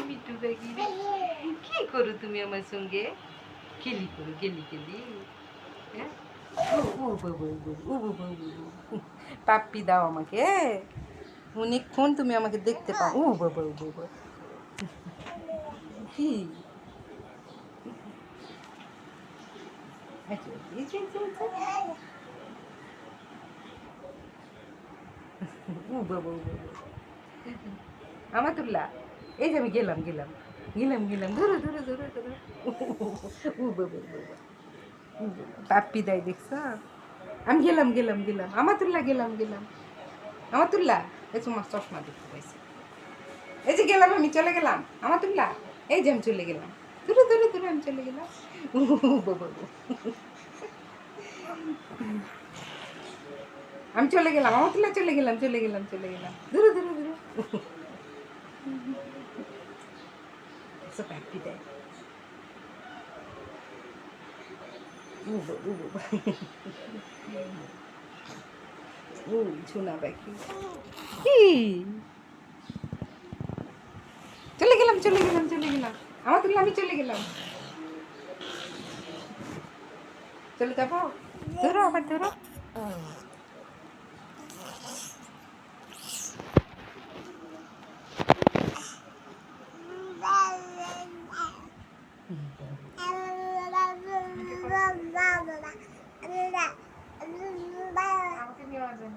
Me too পাখি কি করো তুমি আমার সঙ্গে খেলি করো গেলি গেলি হ্যাঁ। পাপ্পি দাও আমাকে অনেকক্ষণ তুমি আমাকে দেখতে পাও ও বাবা ও বাবা কি আচ্ছা। ও বাবা ও বাবা আমাতুল্লাহ এই যে আমি গেলাম গেলাম। গেলাম গেলাম। ধরো ধরো ধরো ধরো। পাপ্পি দেয় দেখছ? আমি গেলাম গেলাম গেলাম। আমাতুল্লাহ গেলাম গেলাম। আমাতুল্লাহ, এই তোমার চশমা দেখতে পাইছি। এই যে গেলাম আমি, চলে গেলাম। আমাতুল্লাহ, এই যে আমি চলে গেলাম। ধরো ধরো ধরো, আমি চলে গেলাম। আমি চলে গেলাম, আমাতুল্লাহ চলে গেলাম চলে গেলাম চলে গেলাম। ধরো ধরো। ধরো সব পাখি দেয় ও বাবা, ও বাবা। ও ঝুনা পাখি কি চলে গেলাম চলে গেলাম চলে গেলাম আমার তুলে আমি চলে গেলাম চলে যাব ধরো আবার ধরো Bilmiyorum.